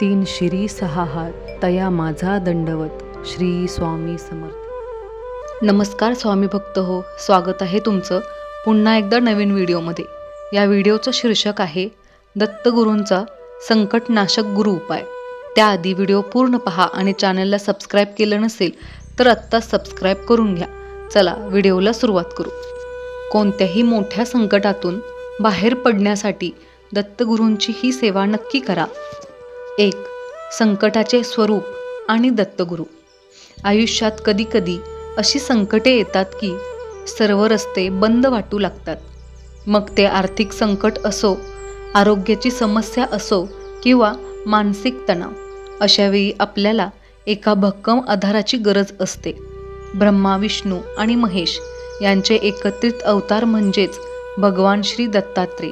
तीन शिरी सहा हात तया माझा दंडवत श्री स्वामी समर्थ. नमस्कार स्वामी भक्त हो स्वागत आहे तुमचं पुन्हा एकदा नवीन व्हिडिओमध्ये. या व्हिडिओचं शीर्षक आहे दत्तगुरूंचा संकटनाशक गुरु उपाय. त्याआधी व्हिडिओ पूर्ण पहा आणि चॅनलला सबस्क्राईब केलं नसेल तर आत्ता सबस्क्राईब करून घ्या. चला व्हिडिओला सुरुवात करू. कोणत्याही मोठ्या संकटातून बाहेर पडण्यासाठी दत्तगुरूंची ही सेवा नक्की करा. एक संकटाचे स्वरूप आणि दत्तगुरू. आयुष्यात कधीकधी अशी संकटे येतात की सर्व रस्ते बंद वाटू लागतात. मग ते आर्थिक संकट असो आरोग्याची समस्या असो किंवा मानसिक तणाव अशावेळी आपल्याला एका भक्कम आधाराची गरज असते. ब्रह्मा विष्णू आणि महेश यांचे एकत्रित अवतार म्हणजेच भगवान श्री दत्तात्रेय.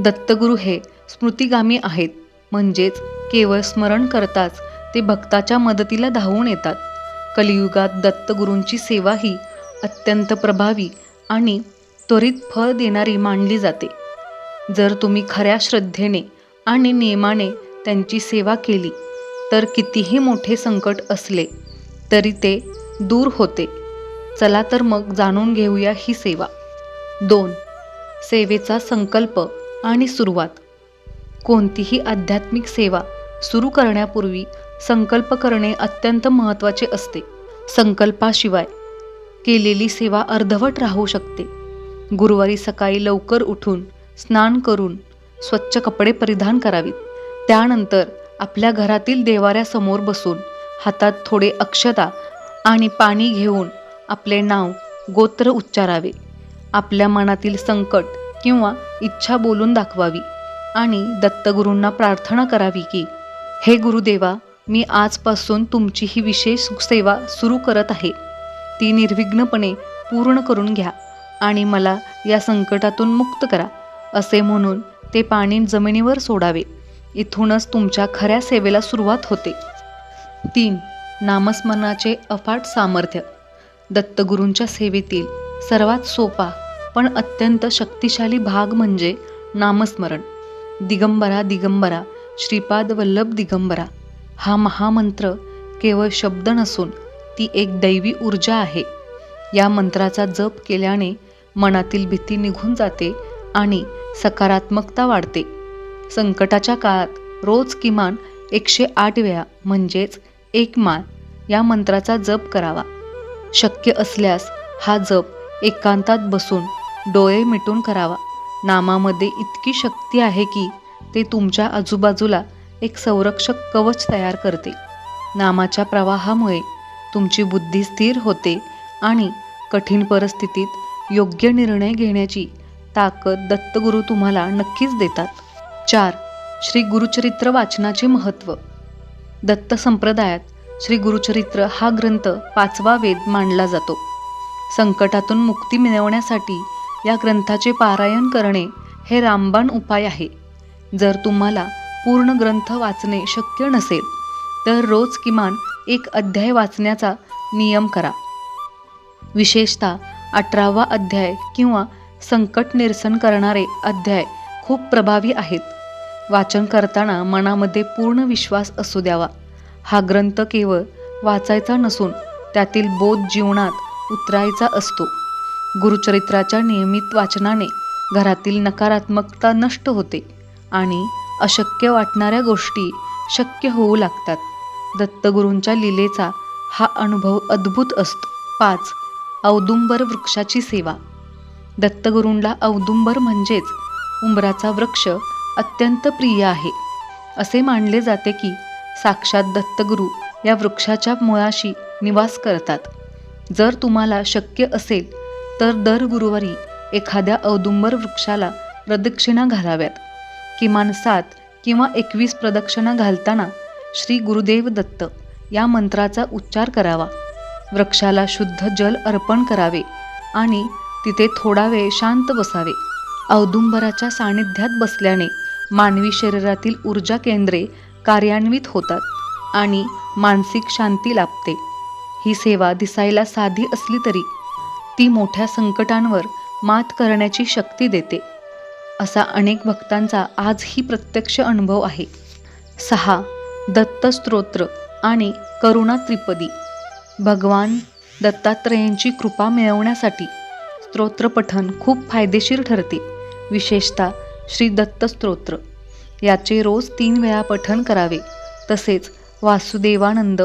दत्तगुरू हे स्मृतिगामी आहेत म्हणजेच केवळ स्मरण करताच ते भक्ताच्या मदतीला धावून येतात. कलियुगात दत्तगुरूंची सेवा ही अत्यंत प्रभावी आणि त्वरित फळ देणारी मानली जाते. जर तुम्ही खऱ्या श्रद्धेने आणि नियमाने त्यांची सेवा केली तर कितीही मोठे संकट असले तरी ते दूर होते. चला तर मग जाणून घेऊया ही सेवा. दोन सेवेचा संकल्प आणि सुरुवात. कोणतीही आध्यात्मिक सेवा सुरू करण्यापूर्वी संकल्प करणे अत्यंत महत्त्वाचे असते. संकल्पाशिवाय केलेली सेवा अर्धवट राहू शकते. गुरुवारी सकाळी लवकर उठून स्नान करून स्वच्छ कपडे परिधान करावीत. त्यानंतर आपल्या घरातील देवाऱ्यासमोर बसून हातात थोडे अक्षता आणि पाणी घेऊन आपले नाव गोत्र उच्चारावे. आपल्या मनातील संकट किंवा इच्छा बोलून दाखवावी आणि दत्तगुरूंना प्रार्थना करावी की हे गुरुदेवा मी आजपासून तुमची ही विशेष सेवा सुरू करत आहे. ती निर्विघ्नपणे पूर्ण करून घ्या आणि मला या संकटातून मुक्त करा असे म्हणून ते पाणी जमिनीवर सोडावे. इथूनच तुमच्या खऱ्या सेवेला सुरुवात होते. तीन नामस्मरणाचे अफाट सामर्थ्य. दत्तगुरूंच्या सेवेतील सर्वात सोपा पण अत्यंत शक्तिशाली भाग म्हणजे नामस्मरण. दिगंबरा दिगंबरा श्रीपाद वल्लभ दिगंबरा हा महामंत्र केवळ शब्द नसून ती एक दैवी ऊर्जा आहे. या मंत्राचा जप केल्याने मनातील भीती निघून जाते आणि सकारात्मकता वाढते. संकटाच्या काळात रोज किमान एकशे आठ वेळा म्हणजेच एक माळ या मंत्राचा जप करावा. शक्य असल्यास हा जप एकांतात बसून डोळे मिटून करावा. नामामध्ये इतकी शक्ती आहे की ते तुमच्या आजूबाजूला एक संरक्षक कवच तयार करते. नामाच्या प्रवाहामुळे तुमची बुद्धी स्थिर होते आणि कठीण परिस्थितीत योग्य निर्णय घेण्याची ताकद दत्तगुरू तुम्हाला नक्कीच देतात. चार श्री गुरुचरित्र वाचनाचे महत्त्व. दत्त संप्रदायात श्री गुरुचरित्र हा ग्रंथ पाचवा वेद मानला जातो. संकटातून मुक्ती मिळवण्यासाठी या ग्रंथाचे पारायण करणे हे रामबाण उपाय आहे. जर तुम्हाला पूर्ण ग्रंथ वाचणे शक्य नसेल तर रोज किमान एक अध्याय वाचण्याचा नियम करा. विशेषतः अठरावा अध्याय किंवा संकट निरसन करणारे अध्याय खूप प्रभावी आहेत. वाचन करताना मनामध्ये पूर्ण विश्वास असू द्यावा. हा ग्रंथ केवळ वाचायचा नसून त्यातील बोध जीवनात उतरायचा असतो. गुरुचरित्राच्या नियमित वाचनाने घरातील नकारात्मकता नष्ट होते. आणि अशक्य वाटणाऱ्या गोष्टी शक्य होऊ लागतात. दत्तगुरूंच्या लीलेचा हा अनुभव अद्भुत असतो. पाच औदुंबर वृक्षाची सेवा. दत्तगुरूंला औदुंबर म्हणजेच उंबराचा वृक्ष अत्यंत प्रिय आहे. असे मानले जाते की साक्षात दत्तगुरू या वृक्षाच्या मुळाशी निवास करतात. जर तुम्हाला शक्य असेल तर दर गुरुवारी एखाद्या औदुंबर वृक्षाला प्रदक्षिणा घालाव्यात. किमान सात किंवा एकवीस प्रदक्षिणा घालताना श्री गुरुदेव दत्त या मंत्राचा उच्चार करावा. वृक्षाला शुद्ध जल अर्पण करावे आणि तिथे थोडा वेळ शांत बसावे. औदुंबराच्या सानिध्यात बसल्याने मानवी शरीरातील ऊर्जा केंद्रे कार्यान्वित होतात आणि मानसिक शांती लाभते. ही सेवा दिसायला साधी असली तरी ती मोठ्या संकटांवर मात करण्याची शक्ती देते. असा अनेक भक्तांचा आजही प्रत्यक्ष अनुभव आहे. सहा दत्तस्तोत्र आणि करुणा त्रिपदी. भगवान दत्तात्रेयांची कृपा मिळवण्यासाठी स्तोत्रपठन खूप फायदेशीर ठरते. विशेषतः श्री दत्तस्तोत्र. याचे रोज तीन वेळा पठन करावे. तसेच वासुदेवानंद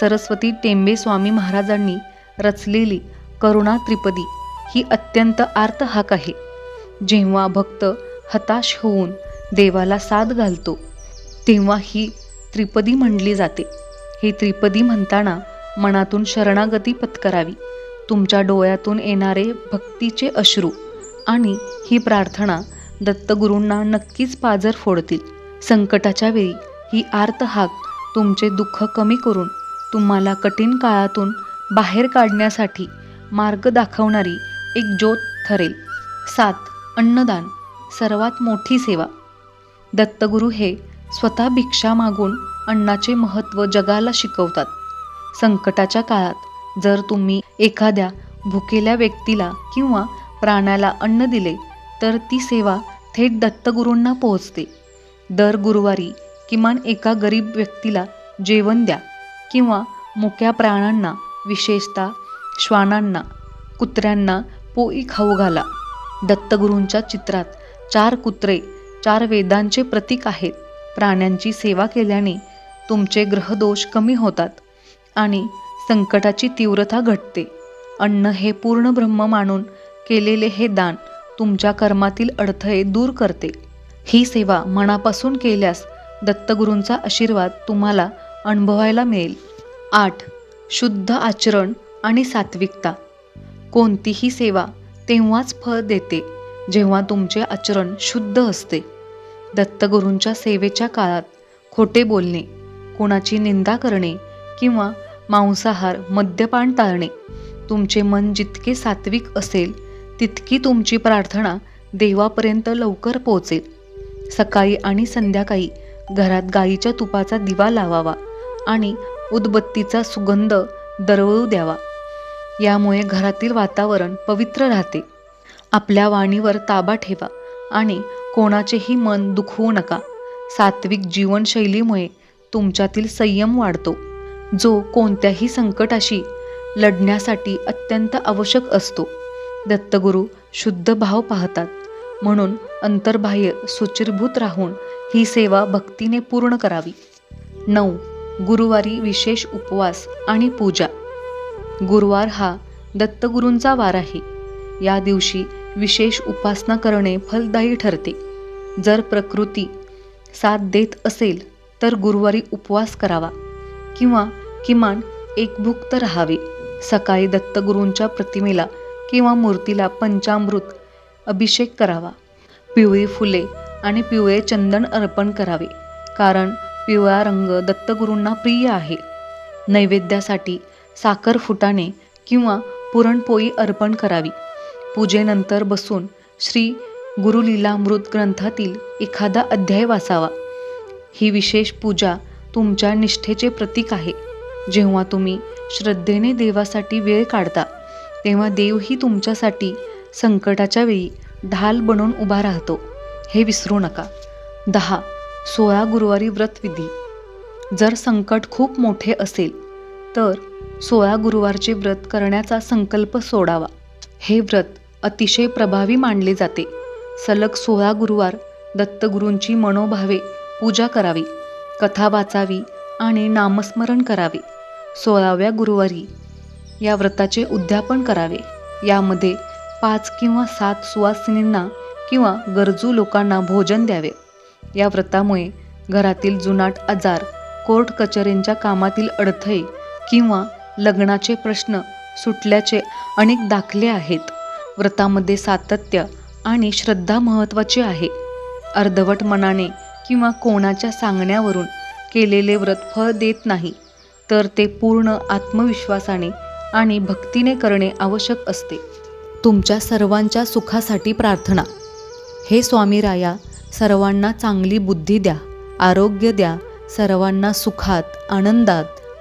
सरस्वती टेंबे स्वामी महाराजांनी रचलेली करुणा त्रिपदी ही अत्यंत आर्तहाक आहे. जेव्हा भक्त हताश होऊन देवाला साथ घालतो तेव्हा ही त्रिपदी म्हणली जाते. ही त्रिपदी म्हणताना मनातून शरणागती पत्करावी. तुमच्या डोळ्यातून येणारे भक्तीचे अश्रू आणि ही प्रार्थना दत्तगुरूंना नक्कीच पाजर फोडतील. संकटाच्या वेळी ही आर्त हाक तुमचे दुःख कमी करून तुम्हाला कठीण काळातून बाहेर काढण्यासाठी मार्ग दाखवणारी एक ज्योत ठरेल. सात. अन्नदान सर्वात मोठी सेवा. दत्तगुरू हे स्वतः भिक्षा मागून अन्नाचे महत्त्व जगाला शिकवतात. संकटाच्या काळात जर तुम्ही एखाद्या भुकेल्या व्यक्तीला किंवा प्राण्याला अन्न दिले तर ती सेवा थेट दत्तगुरूंना पोहोचते. दर गुरुवारी किमान एका गरीब व्यक्तीला जेवण द्या किंवा मुक्या प्राण्यांना विशेषतः श्वानांना कुत्र्यांना पोळी खाऊ घाला. दत्तगुरूंच्या चित्रात चार कुत्रे चार वेदांचे प्रतीक आहेत. प्राण्यांची सेवा केल्याने तुमचे ग्रहदोष कमी होतात आणि संकटाची तीव्रता घटते. अन्न हे पूर्ण ब्रह्म मानून केलेले हे दान तुमच्या कर्मातील अडथळे दूर करते. ही सेवा मनापासून केल्यास दत्तगुरूंचा आशीर्वाद तुम्हाला अनुभवायला मिळेल. आठ. शुद्ध आचरण आणि सात्विकता. कोणतीही सेवा तेव्हाच फळ देते जेव्हा तुमचे आचरण शुद्ध असते. दत्तगुरूंच्या सेवेच्या काळात खोटे बोलणे कोणाची निंदा करणे किंवा मांसाहार मद्यपान टाळणे तुमचे मन जितके सात्विक असेल तितकी तुमची प्रार्थना देवापर्यंत लवकर पोहोचेल. सकाळी आणि संध्याकाळी घरात गाईच्या तुपाचा दिवा लावावा आणि उदबत्तीचा सुगंध दरवळू द्यावा. यामुळे घरातील वातावरण पवित्र राहते. आपल्या वाणीवर ताबा ठेवा आणि कोणाचेही मन दुखवू नका. सात्विक जीवनशैलीमुळे तुमच्यातील संयम वाढतो. जो कोणत्याही संकटाशी लढण्यासाठी अत्यंत आवश्यक असतो. दत्तगुरू शुद्ध भाव पाहतात. म्हणून अंतर्बाह्य सुचिरभूत राहून ही सेवा भक्तीने पूर्ण करावी. नऊ. गुरुवारी विशेष उपवास आणि पूजा. गुरुवार हा दत्तगुरूंचा वार आहे. या दिवशी विशेष उपासना करणे फलदायी ठरते. जर प्रकृती साथ देत असेल तर गुरुवारी उपवास करावा किंवा किमान एकभुक्त राहावे. सकाळी दत्तगुरूंच्या प्रतिमेला किंवा मूर्तीला पंचामृत अभिषेक करावा. पिवळी फुले आणि पिवळे चंदन अर्पण करावे कारण पिवळा रंग दत्तगुरूंना प्रिय आहे. नैवेद्यासाठी साखर फुटाणे किंवा पुरणपोळी अर्पण करावी. पूजेनंतर बसून श्री गुरुलीलामृत ग्रंथातील एखादा अध्याय वाचावा. ही विशेष पूजा तुमच्या निष्ठेचे प्रतीक आहे. जेव्हा तुम्ही श्रद्धेने देवासाठी वेळ काढता तेव्हा देवही तुमच्यासाठी संकटाच्या वेळी ढाल बनून उभा राहतो. हे विसरू नका. दहा सोळा गुरुवारी व्रतविधी जर संकट खूप मोठे असेल तर सोळा गुरुवारचे व्रत करण्याचा संकल्प सोडावा. हे व्रत अतिशय प्रभावी मानले जाते. सलग सोळा गुरुवार दत्तगुरूंची मनोभावे पूजा करावी कथा वाचावी आणि नामस्मरण करावे. सोळाव्या गुरुवारी या व्रताचे उद्यापन करावे. यामध्ये पाच किंवा सात सुवासिनींना किंवा गरजू लोकांना भोजन द्यावे. या व्रतामुळे घरातील जुनाट आजार कोर्ट कचेरींच्या कामातील अडथळे किंवा लग्नाचे प्रश्न सुटल्याचे अनेक दाखले आहेत. व्रतामध्ये सातत्य आणि श्रद्धा महत्त्वाची आहे. अर्धवट मनाने किंवा कोणाच्या सांगण्यावरून केलेले व्रत फळ देत नाही तर ते पूर्ण आत्मविश्वासाने आणि भक्तीने करणे आवश्यक असते. तुमच्या सर्वांच्या सुखासाठी प्रार्थना. हे स्वामी राया सर्वांना चांगली बुद्धी द्या आरोग्य द्या सर्वांना सुखात आनंदात